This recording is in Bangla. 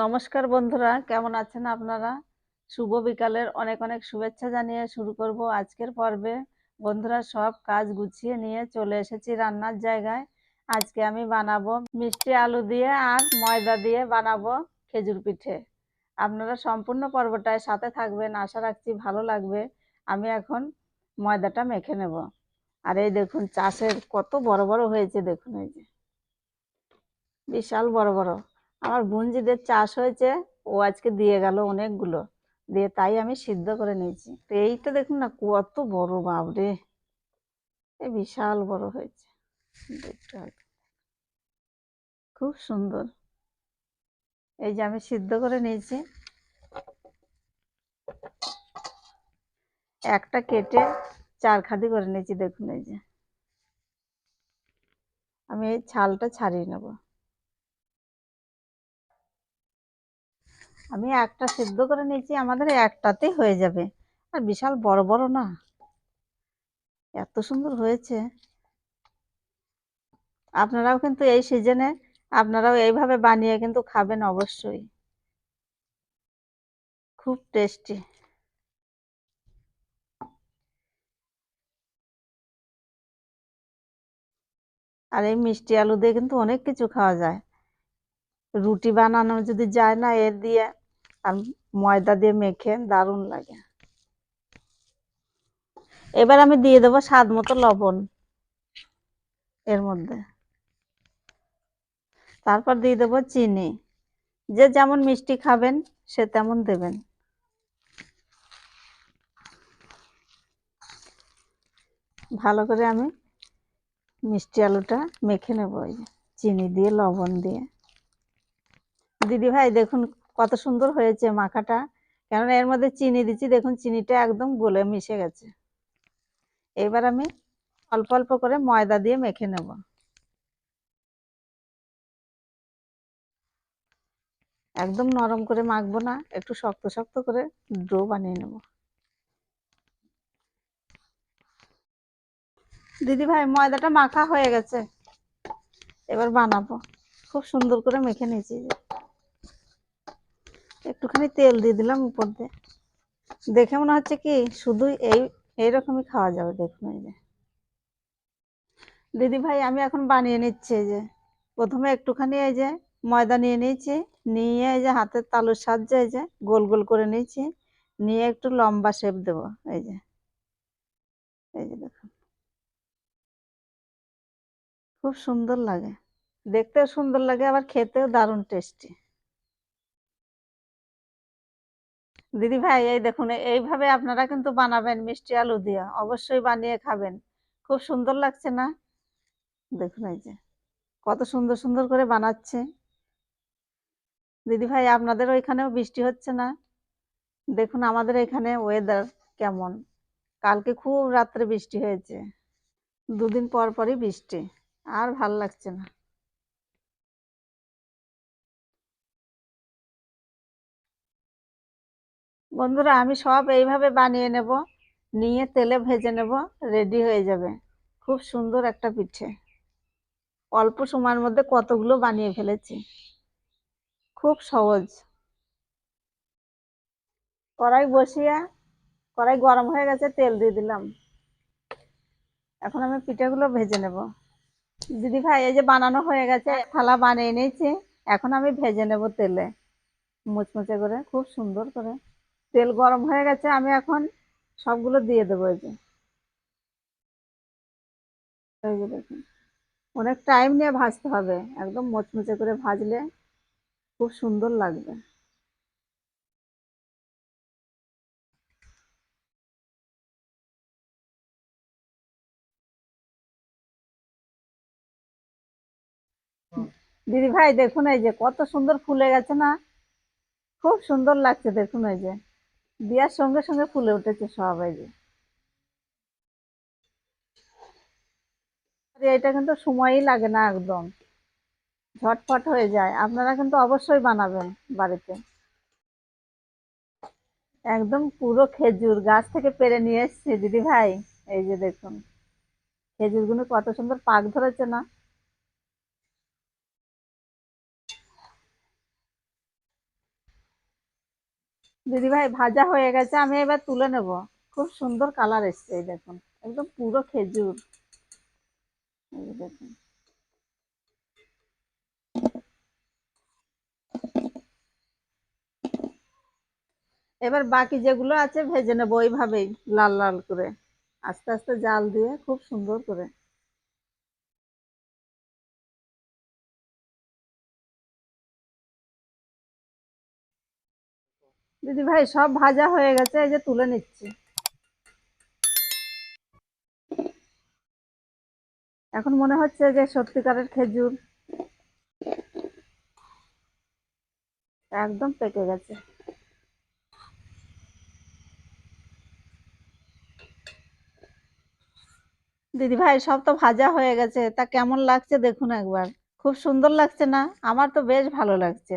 নমস্কার বন্ধুরা, কেমন আছেন আপনারা? শুভ বিকালের অনেক অনেক শুভেচ্ছা জানিয়ে শুরু করব আজকের পর্বে। বন্ধুরা, সব কাজ গুছিয়ে নিয়ে চলে এসেছি রান্নার জায়গায়। আজকে আমি বানাবো মিষ্টি আলু দিয়ে আর ময়দা দিয়ে বানাবো খেজুর পিঠে। আপনারা সম্পূর্ণ পর্বটায় সাথে থাকবেন, আশা রাখছি ভালো লাগবে। আমি এখন ময়দাটা মেখে নেব। আর এই দেখুন, চাষের কত বড় বড় হয়েছে, দেখুন এই যে। বিশাল বড় বড়। আমার বুঞ্জিদের চাষ হয়েছে, ও আজকে দিয়ে গেল অনেকগুলো। দিয়ে তাই আমি সিদ্ধ করে নিয়েছি। তো এইটা দেখুন না, কত বড় বাবরে এ বিশাল বড় হয়েছে। খুব সুন্দর। এই যে আমি সিদ্ধ করে নিয়েছি। একটা কেটে চার খাদি করে নিয়েছি দেখুন এই যে। আমি এই ছালটা ছাড়িয়ে নেব। আমি একটা সিদ্ধ করে নিয়েছি, আমাদের একটাতেই হয়ে যাবে। আর বিশাল বড় বড় না। এত সুন্দর হয়েছে। আপনারাও কিন্তু এই সিজনে, আপনারাও এইভাবে বানিয়ে কিন্তু খাবেন অবশ্যই। খুব টেস্টি। আর এই মিষ্টি আলু দিয়ে কিন্তু অনেক কিছু খাওয়া যায়। রুটি বানানো যদি যায় না এর দিয়ে। আর ময়দা দিয়ে মেখে দারুণ লাগে। এবার আমি দিয়ে দেবো স্বাদ মতো লবণ এর মধ্যে। তারপর দিয়ে দেবো চিনি। যে যেমন মিষ্টি খাবেন, সে তেমন দেবেন। ভালো করে আমি মিষ্টি আলুটা মেখে নেব চিনি দিয়ে, লবণ দিয়ে। দিদি ভাই, দেখুন কত সুন্দর হয়েছে মাখাটা। কেননা এর মধ্যে চিনি দিচ্ছি, দেখুন চিনিটা একদম গলে মিশে গেছে। এবার আমি অল্প অল্প করে ময়দা দিয়ে মেখে নেব। একদম নরম করে মাখবো না, একটু শক্ত শক্ত করে ডো বানিয়ে নেব। দিদি ভাই, ময়দাটা মাখা হয়ে গেছে। এবার বানাবো। খুব সুন্দর করে মেখে নিয়েছি। একটুখানি তেল দিয়ে দিলাম উপর দিয়ে। দেখে মনে হচ্ছে কি শুধু এই, এইরকমই খাওয়া যাবে, দেখুন এই যে। দিদি ভাই, আমি এখন বানিয়ে নিচ্ছি এই যে। প্রথমে একটুখানি এই যে ময়দা নিয়ে নিয়েছি, নিয়ে এই যে হাতের তালুর সাহায্যে এই যে গোল গোল করে নিয়েছি, নিয়ে একটু লম্বা শেপ দেব, এই যে। এই যে দেখুন। খুব সুন্দর লাগে। দেখতেও সুন্দর লাগে, আবার খেতেও দারুণ টেস্টি দিদি ভাই, এই দেখুন, এইভাবে আপনারা কিন্তু বানাবেন মিষ্টি আলু দিয়ে। অবশ্যই বানিয়ে খাবেন। খুব সুন্দর লাগছে না? দেখুন এই যে, কত সুন্দর সুন্দর করে বানাচ্ছে। দিদি ভাই, আপনাদের ওইখানেও বৃষ্টি হচ্ছে না? দেখুন আমাদের এখানে ওয়েদার কেমন। কালকে খুব রাত্রে বৃষ্টি হয়েছে। দুদিন পর পরই বৃষ্টি। আর ভালো লাগছে না। বন্ধুরা, আমি সব এইভাবে বানিয়ে নেব। নিয়ে তেলে ভেজে নেব, রেডি হয়ে যাবে। খুব সুন্দর একটা পিঠে। অল্প সময়ের মধ্যে কতগুলো বানিয়ে ফেলেছি। খুব সহজ। কড়াই বসিয়ে, কড়াই গরম হয়ে গেছে, তেল দিয়ে দিলাম। এখন আমি পিঠেগুলো ভেজে নেব। দিদি ভাই, এই যে বানানো হয়ে গেছে, থালা বানিয়ে নিয়েছি। এখন আমি ভেজে নেব তেলে। মুচমুচে করে, খুব সুন্দর করে। তেল গরম হয়ে গেছে, আমি এখন সবগুলো দিয়ে দেবো এই যে। দেখুন, অনেক টাইম নিয়ে ভাজতে হবে, একদম মুচমুচে করে ভাজলে খুব সুন্দর লাগবে। দিদি ভাই দেখুন এই যে, কত সুন্দর ফুলে গেছে না? খুব সুন্দর লাগছে দেখুন এই যে। দিয়ার সঙ্গে সঙ্গে ফুলে উঠেছে সবাই এটা কিন্তু সময়ই লাগে না একদম। ঝটপট হয়ে যায়। আপনারা কিন্তু অবশ্যই বানাবেন বাড়িতে। একদম পুরো খেজুর গাছ থেকে পেরে নিয়ে এসেছি, দিদি ভাই। এই যে দেখুন, খেজুরগুলো কত সুন্দর পাক ধরেছে না? দিদি ভাই ভাজা হয়ে গেছে, আমি এবার তুলে নেব। খুব সুন্দর কালার এসছে এই দেখুন, একদম পুরো খেজুর। দেখুন। এবার বাকি যেগুলো আছে ভেজে নেব ওইভাবেই লাল লাল করে। আস্তে আস্তে জাল দিয়ে খুব সুন্দর করে। দিদি ভাই, সব ভাজা হয়ে গেছে, এই যে তুলে নিচ্ছি। এখন মনে হচ্ছে যে সত্যিকারের খেজুর একদম পেকে গেছে। দিদি ভাই, সব তো ভাজা হয়ে গেছে, তা কেমন লাগছে দেখুন একবার। খুব সুন্দর লাগছে না? আমার তো বেশ ভালো লাগছে।